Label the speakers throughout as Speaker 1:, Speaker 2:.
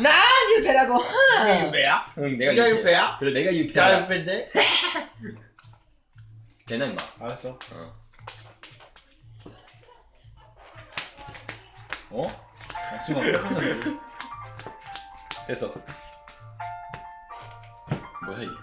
Speaker 1: 나 유배라고
Speaker 2: 네가 유배야?
Speaker 3: 응 내가
Speaker 2: 네가
Speaker 3: 유패.
Speaker 2: 유배야?
Speaker 3: 그래 내가
Speaker 2: 나
Speaker 3: 유패야.
Speaker 2: 유배인데?
Speaker 3: 되나 임마.
Speaker 2: 알았어
Speaker 3: 어.
Speaker 2: 어? 야, 순간 뺏어서
Speaker 3: 됐어. 뭐야 이게?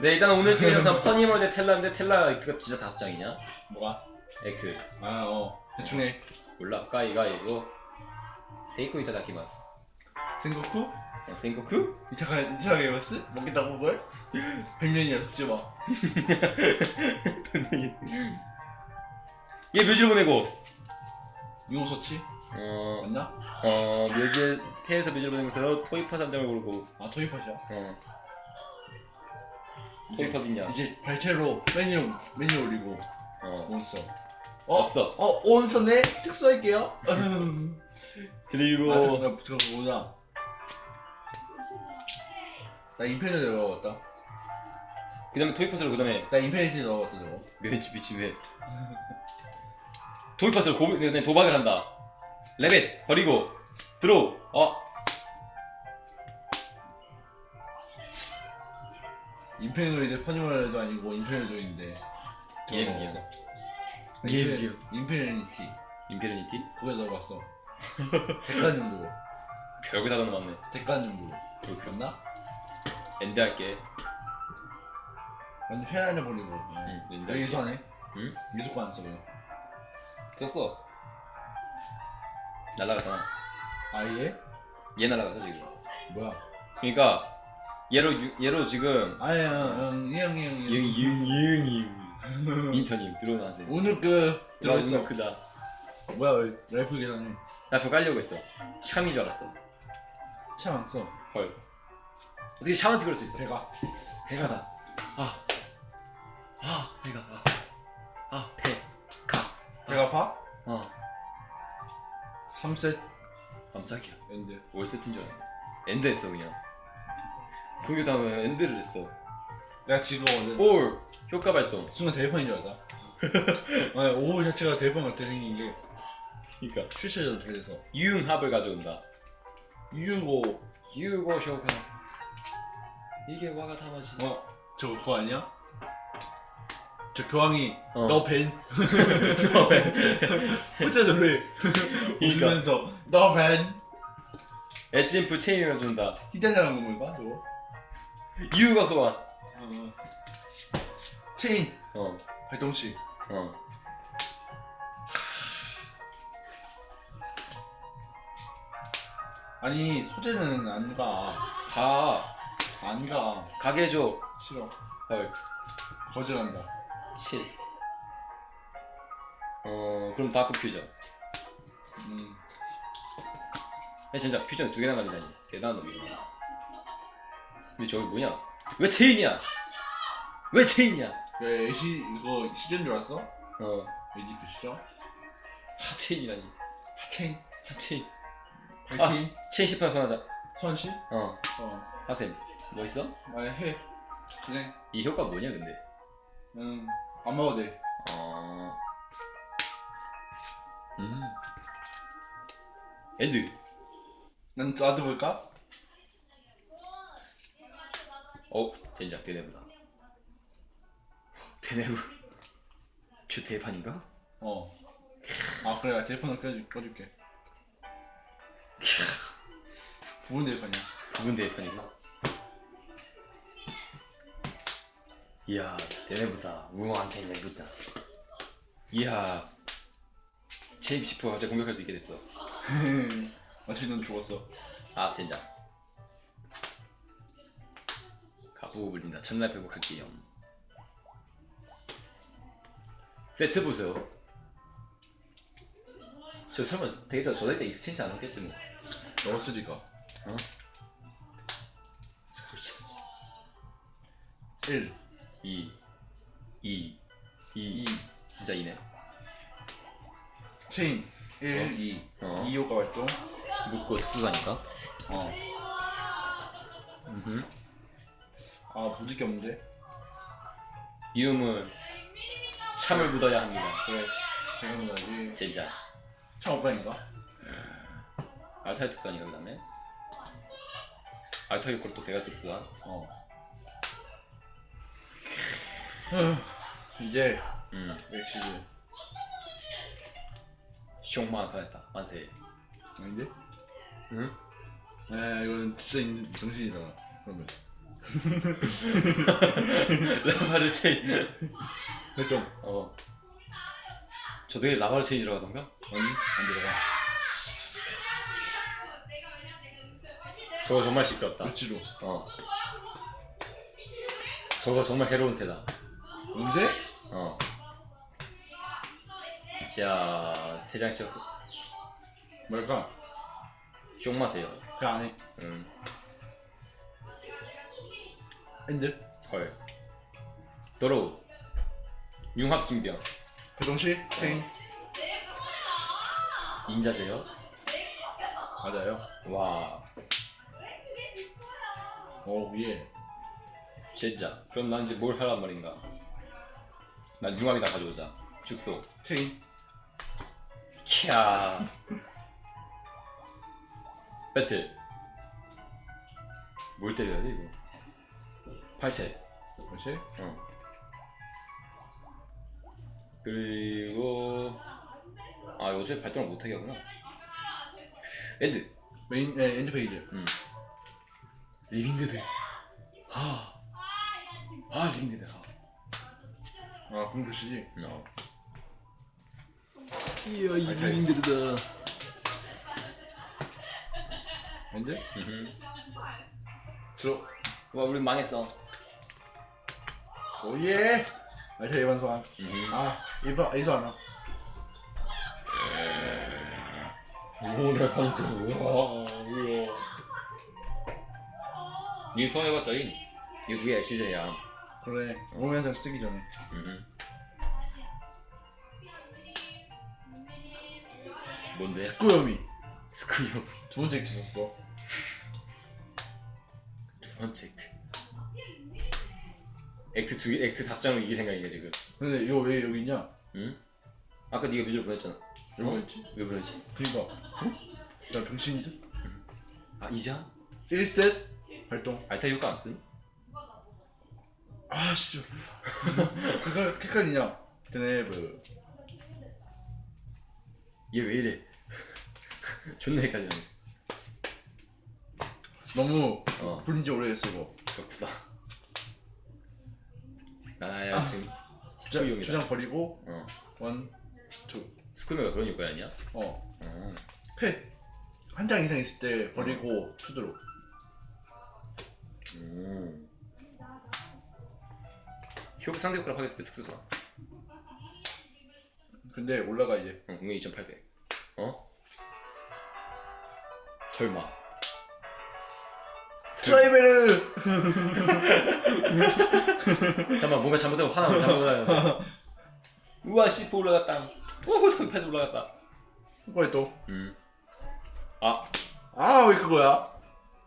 Speaker 3: 네 일단 오늘 찍은 영상 퍼니멀 대 텔라인데 텔라 액트가 진짜 다섯 장이냐?
Speaker 2: 뭐가?
Speaker 3: 액트
Speaker 2: 아 어 대충 해
Speaker 3: 몰라 까이가이고 세이코 이타다키마스
Speaker 2: 생고쿠?
Speaker 3: 어, 생코쿠?
Speaker 2: 이차가 이차가 게임스? 먹겠다고 그걸? 100년이야 속지
Speaker 3: 마얘 묘지로 보내고
Speaker 2: 이거 서치?
Speaker 3: 어,
Speaker 2: 맞나?
Speaker 3: 어 묘지 폐에서 묘지로 보내면서 토이파 3장을 고르고
Speaker 2: 아 토이팟이야
Speaker 3: 어
Speaker 2: 이제-
Speaker 3: 토이파 있냐?
Speaker 2: 이제 발채로 메뉴 메뉴 올리고
Speaker 3: 어
Speaker 2: 몬스터
Speaker 3: 없어
Speaker 2: 어? 몬스터네? 특수할게요
Speaker 3: 그리고
Speaker 2: 아 잠깐 그거 보자 나 인피니티 넣어봤다.
Speaker 3: 그 다음에 토이파스를 그 다음에
Speaker 2: 나 인피니티 넣어봤다 저거.
Speaker 3: 묘지 미치네 토이파스를 고, 그냥 도박을 한다. 레벳 버리고 들어. 어.
Speaker 2: 인피니티 퍼니멀도 아니고 인피니티인데.
Speaker 3: 예,
Speaker 2: 저거
Speaker 3: 예.
Speaker 2: 넣었어.
Speaker 3: 예,
Speaker 2: 인피-
Speaker 3: 예.
Speaker 2: 인피니티.
Speaker 3: 임페르니티?
Speaker 2: 그거 넣어봤어. 대가 정도
Speaker 3: 별거 다 넣어놨네.
Speaker 2: 대가 정도
Speaker 3: 그렇군
Speaker 2: 맞나?
Speaker 3: 엔드 할게
Speaker 2: 완전 회안해 버리고 응왜
Speaker 3: 할게
Speaker 2: 이소하네?
Speaker 3: 응?
Speaker 2: 미소가 안 써, 그냥.
Speaker 3: 썼어 날라갔잖아
Speaker 2: 아예?
Speaker 3: 얘 날라갔어 지금
Speaker 2: 뭐야?
Speaker 3: 그러니까 얘로 유- 얘로 지금
Speaker 2: 아예, 응, 이형, 이형, 이형.
Speaker 3: 이응이응이 인턴님 들어오세요
Speaker 2: 오늘 그,
Speaker 3: 들어있어. 크다
Speaker 2: 뭐야, 왜, 라이프 계산해.
Speaker 3: 나 그거 깔려고 했어 샴인 줄 알았어
Speaker 2: 참안 써.
Speaker 3: 헐 어떻게 샴한테 그럴 수 있어?
Speaker 2: 배가.
Speaker 3: 배가다. 아. 아 배가. 아. 아 배 가.
Speaker 2: 배가 아파?
Speaker 3: 어.
Speaker 2: 3셋
Speaker 3: 깜짝이야.
Speaker 2: 엔드.
Speaker 3: 올 세트인 줄 알았네. 엔드 했어 그냥. 풍교 다음에 엔드를 했어.
Speaker 2: 내가 지금
Speaker 3: 올 효과 발동.
Speaker 2: 순간 대폰인 줄 알았다. 아니, 오후 자체가 대폰 같아 생긴 게
Speaker 3: 그니까.
Speaker 2: 출시해도 돼서.
Speaker 3: 유흥합을 가져온다.
Speaker 2: 유고,
Speaker 3: 유고 효과 이게 와가 다마지
Speaker 2: 어, 저거 그거 아니야? 저 교황이
Speaker 3: 어.
Speaker 2: 너 벤. 혼자 놀래. 웃으면서 너 벤.
Speaker 3: 엣진프 체인을 준다
Speaker 2: 히든이라는 건가 저거?
Speaker 3: 유가 소환
Speaker 2: 어. 체인
Speaker 3: 어
Speaker 2: 발동식.
Speaker 3: 어.
Speaker 2: 아니 소재는 안 가.
Speaker 3: 가
Speaker 2: 안 가.
Speaker 3: 가게 줘
Speaker 2: 싫어.
Speaker 3: 헐.
Speaker 2: 거절한다.
Speaker 3: 7 어, 그럼 다크 퓨전.
Speaker 2: 음.
Speaker 3: 야, 진짜 퓨전 두 개나 날리다니. 대단한 놈이야. 근데 저기 뭐냐? 왜 체인이야? 왜 체인이야?
Speaker 2: 야 애시 이거 시즌 줄 알았어?
Speaker 3: 어,
Speaker 2: 에지프 시죠?
Speaker 3: 하체인이라니.
Speaker 2: 하체인.
Speaker 3: 하체인.
Speaker 2: 발체인.
Speaker 3: 체인 10분 선하자.
Speaker 2: 수환씨?
Speaker 3: 어,
Speaker 2: 어.
Speaker 3: 하셈. 뭐 있어?
Speaker 2: 아니 해. 진행.
Speaker 3: 이 효과 뭐냐, 근데?
Speaker 2: 음. 안 먹어도 돼.
Speaker 3: 어. 음. 엔드.
Speaker 2: 난 나도 볼까?
Speaker 3: 어, 젠장, 대내부다. 대내부. 주 대판인가?
Speaker 2: 어. 아 그래 대폰을 꺼줄, 꺼줄게. 부분 대판이야.
Speaker 3: 부분 대판이고. 이야, 대내부다. 우왕한테 내부다. 이야. 제임 10% 갑자기 공격할 수 있게 됐어.
Speaker 2: 마치 넌 죽었어.
Speaker 3: 아, 젠장. 가보고 불린다. 첫날 회복할게요. 세트 보세요. 저 설마 데이터 저달 때 익스체인지 안 했겠지 뭐.
Speaker 2: 넣었으니까.
Speaker 3: 어? 솔직히.
Speaker 2: 1,
Speaker 3: 2 2 2
Speaker 2: 2,
Speaker 3: 진짜 2네
Speaker 2: 체인. 1, 2.
Speaker 3: 어.
Speaker 2: 2 효과 발동.
Speaker 3: 묶고 특수가니까
Speaker 2: 어.
Speaker 3: 음흠.
Speaker 2: 아 묻을 게 없는데.
Speaker 3: 이름은 참을 묻어야 합니다
Speaker 2: 그래. 배경은 나지.
Speaker 3: 진짜
Speaker 2: 참 오빠인가?
Speaker 3: 알타이 특수 아니가 그 다음에 알타이 콜 또 베가특수야
Speaker 2: 어. 후, 이제
Speaker 3: 음 숑만 더 했다 만세
Speaker 2: 아닌데?
Speaker 3: 응?
Speaker 2: 아 이건 진짜 인- 정신이다. 그러면
Speaker 3: 라바르 체인
Speaker 2: 결정.
Speaker 3: 어 저도 라바르 체인이라고 하던가?
Speaker 2: 아니 안 들어가.
Speaker 3: 저거 정말 시끄럽다
Speaker 2: 그렇지로.
Speaker 3: 어 저거 정말 해로운 새다
Speaker 2: 언제?
Speaker 3: 어. 야, 세장 씩
Speaker 2: 뭘까?
Speaker 3: 쫑마세요.
Speaker 2: 그 안에
Speaker 3: 음,
Speaker 2: 엔드.
Speaker 3: 헐. 도로. 융합 진병.
Speaker 2: 배동식 체인
Speaker 3: 인자세요.
Speaker 2: 맞아요.
Speaker 3: 와,
Speaker 2: 오 예.
Speaker 3: 진짜. 그럼 난 이제 뭘 하란 말인가? 난 융합이나 가져오자. 죽소.
Speaker 2: 체인
Speaker 3: 캬. 배틀. 뭘 때려야 돼 이거? 팔체.
Speaker 2: 그렇지?
Speaker 3: 어. 그리고 아 어차피 발동을 못하게 하구나 엔드
Speaker 2: 메인 에 엔드 페이지.
Speaker 3: 음. 리빙데드 하. 아 리빙데드 하.
Speaker 2: 아 공격시지.
Speaker 3: 어.
Speaker 2: 이야 이 엔드?
Speaker 3: 음.
Speaker 2: 들어.
Speaker 3: 와 우리 망했어
Speaker 2: 오 예. 알타 예반 소환.
Speaker 3: 음.
Speaker 2: 아 이번 이소 하나.
Speaker 3: 오늘 방금 우와 우와 니 소환해봤자 이 이거 그게 엑시즌이야
Speaker 2: 그래. 오면서 쓰기 전에.
Speaker 3: 음. 뭔데?
Speaker 2: 꾸염이
Speaker 3: 스크류
Speaker 2: 두 번째 액트 썼어.
Speaker 3: 두 번째 액트 액트 두 개, 액트 다섯 장으로 이길 생각이야 지금
Speaker 2: 근데 이거 왜 여기 있냐?
Speaker 3: 응? 아까 네가 미디어 보냈잖아
Speaker 2: 왜 보냈지?
Speaker 3: 왜 보냈지?
Speaker 2: 그니까. 나 병신 듯.
Speaker 3: 아 이자?
Speaker 2: 1스탯 발동.
Speaker 3: 알타 효과 안 쓴?
Speaker 2: 아 씨. 그거 헷갈리냐? 드네브.
Speaker 3: 얘 왜 이래 존나 헷갈리네
Speaker 2: 너무
Speaker 3: 어
Speaker 2: 불린 지 오래됐어 이거.
Speaker 3: 그렇구나 나야
Speaker 2: 아.
Speaker 3: 지금
Speaker 2: 주장,
Speaker 3: 스크류용이다
Speaker 2: 주장 버리고
Speaker 3: 어
Speaker 2: 원, 투.
Speaker 3: 스크류가 그런 효과 아니야?
Speaker 2: 어.
Speaker 3: 어
Speaker 2: 펫한 장 이상 있을 때 버리고 투드로.
Speaker 3: 음. 효과 상대 효과를 파괴했을 때 특수 소환
Speaker 2: 근데 올라가 이제.
Speaker 3: 응, 공격 2800 어? 설마 설마
Speaker 2: 트라이베르.
Speaker 3: 잠깐만 뭔가 잘못되면 화나면 잘못하는데 우와 C4 올라갔다 오 패드 올라갔다
Speaker 2: 또.
Speaker 3: 음.
Speaker 2: 아아왜 그거야?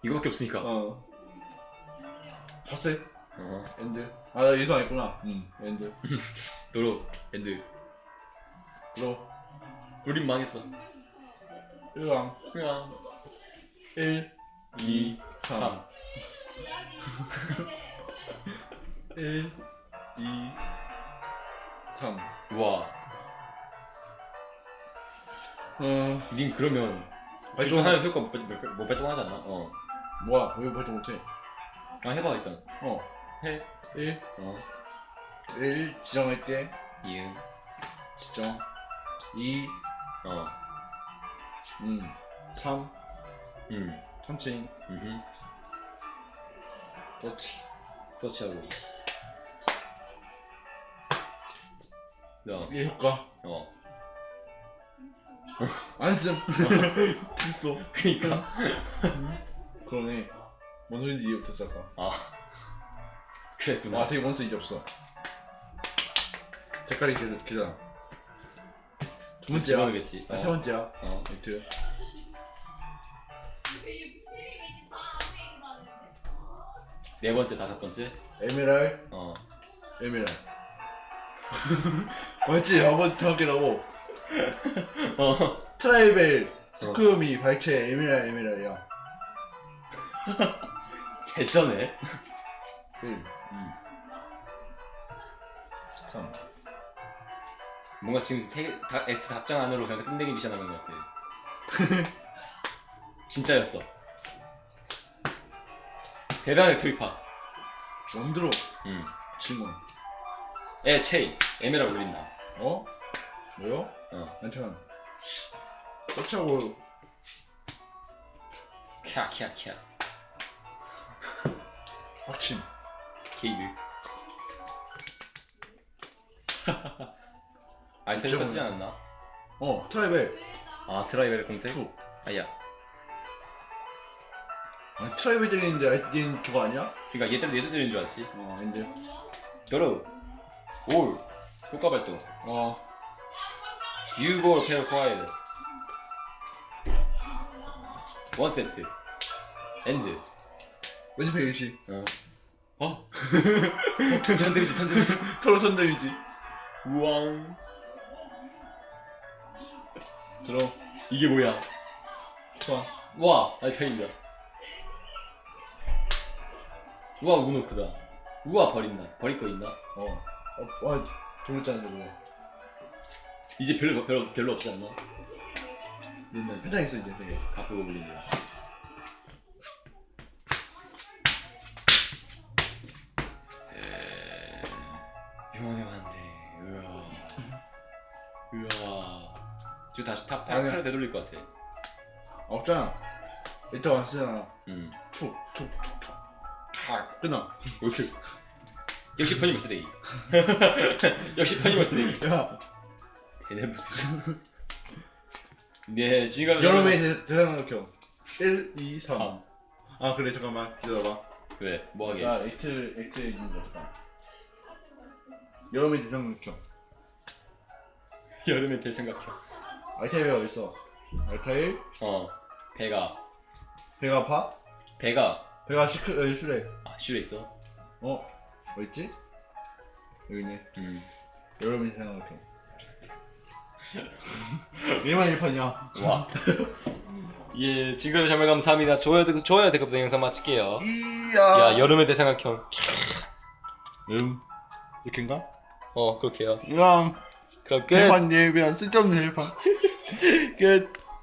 Speaker 3: 이거밖에 없으니까
Speaker 2: 어. 4셋
Speaker 3: 어.
Speaker 2: 엔드. 아 나 예상 안 했구나. 응 엔드.
Speaker 3: 도로 엔드
Speaker 2: 들어.
Speaker 3: 우린 망했어
Speaker 2: 으앙.
Speaker 3: 그냥
Speaker 2: 1,
Speaker 3: 2
Speaker 2: 3.
Speaker 3: 3
Speaker 2: 1, 2, 3.
Speaker 3: 우와
Speaker 2: 어.
Speaker 3: 닌 그러면
Speaker 2: 발동.
Speaker 3: 발동 하는 효과 못, 발- 못, 발- 못 발동하지 않나? 어.
Speaker 2: 뭐야? 왜 발동 못해?
Speaker 3: 아 해봐 일단
Speaker 2: 어.
Speaker 3: 해
Speaker 2: 1,
Speaker 3: 어.
Speaker 2: 1 지정할게.
Speaker 3: 이응
Speaker 2: 지정. 2,
Speaker 3: 어.
Speaker 2: 음, 3,
Speaker 3: 음.
Speaker 2: 3체인.
Speaker 3: 음흠
Speaker 2: 터치.
Speaker 3: 서치하고
Speaker 2: 너얘 효과.
Speaker 3: 어.
Speaker 2: 안 씀. 됐어.
Speaker 3: 그니까
Speaker 2: 그러네. 뭔 소린지 이해 못했어 아까.
Speaker 3: 아 그랬구나
Speaker 2: 아 되게 몬스 이제 없어. 색깔이 개, 개잖아. 두 번째야.
Speaker 3: 집어넣겠지
Speaker 2: 아, 세
Speaker 3: 어.
Speaker 2: 번째야.
Speaker 3: 어.
Speaker 2: 이트.
Speaker 3: 네 번째 다섯 번째
Speaker 2: 에메랄.
Speaker 3: 어
Speaker 2: 에메랄. 맞지? 한번 정확히라고.
Speaker 3: 어.
Speaker 2: 트라이벨 스쿠미 발체 에메랄 에메랄이야
Speaker 3: 개쩌네
Speaker 2: 1 2 3
Speaker 3: 뭔가 지금 세, 다, X 답장 안으로 그냥 끝내기 미션 하는 것 같아 진짜였어. 대단해 토이파.
Speaker 2: 원드로.
Speaker 3: 음.
Speaker 2: 질문.
Speaker 3: 에 체인. 에메랄 올린다.
Speaker 2: 어? 뭐요?
Speaker 3: 어.
Speaker 2: 괜찮아. 서치하고.
Speaker 3: 캬캬캬.
Speaker 2: 확침
Speaker 3: 게이드 아이템 쓰지 않았나?
Speaker 2: 어 트라이벨.
Speaker 3: 아 드라이벨 공태?
Speaker 2: 투
Speaker 3: 아야.
Speaker 2: 아니 트라이벨 들리는데 아이디엔 저거 아니야?
Speaker 3: 그니까 얘들 얘들 들린 줄 알았지.
Speaker 2: 어 아닌데.
Speaker 3: 여러 올. 효과 발동.
Speaker 2: 어.
Speaker 3: 유골 페어 콰이드 원 세트 엔드
Speaker 2: 왼쪽 페이지.
Speaker 3: 어 어? 턴데미지 턴데미지
Speaker 2: 서로 선 데미지
Speaker 3: 우왕
Speaker 2: 들어
Speaker 3: 이게 뭐야
Speaker 2: 좋아
Speaker 3: 와 알타입니다 우와 우노크다 우와 버린다 버릴 거 있나?
Speaker 2: 어. 어, 와, 돌렸잖아, 저거.
Speaker 3: 이제 별로 별로 별로 없지 않나?
Speaker 2: 옛날 회장 있어, 이제 되게.
Speaker 3: 바꾸고 불린다 지금 다시 탑
Speaker 2: 아니야.
Speaker 3: 8, 8 되돌릴 것 같아
Speaker 2: 없잖아. 이따 안 쓰잖아.
Speaker 3: 음
Speaker 2: 툭, 툭, 툭, 툭. 다 끝나.
Speaker 3: 이렇게 역시 퍼니멀 쓰레기 역시 퍼니멀 쓰레기
Speaker 2: 야,
Speaker 3: 대내부터 네 지금
Speaker 2: 여름의 대- 대상각형. 1, 2, 3.
Speaker 3: 삼.
Speaker 2: 아, 그래, 잠깐만. 기다려봐.
Speaker 3: 왜 뭐 하게
Speaker 2: 나 액트, 액트 있는 거 같다. 여름의 대상각형.
Speaker 3: 여름에 될 생각해
Speaker 2: 알타입이 어딨어? 알타입?
Speaker 3: 어 배가
Speaker 2: 배가 아파?
Speaker 3: 배가
Speaker 2: 배가 시크, 어, 술래.
Speaker 3: 아 슈에 있어
Speaker 2: 어? 어딨지? 여기 있네.
Speaker 3: 음
Speaker 2: 여름의 대상각형. 얘만 1판이야.
Speaker 3: 와. 예, 지금 정말 감사합니다. 좋아요, 댓글- 좋아요, 댓글 영상 마칠게요.
Speaker 2: 이야.
Speaker 3: 야, 여름의 대삼각형.
Speaker 2: 음. 이렇게인가?
Speaker 3: 어, 그렇게요.
Speaker 2: 그냥
Speaker 3: 그럼 끝.
Speaker 2: 대판 예비한 쓸데없는 대판
Speaker 3: 끝.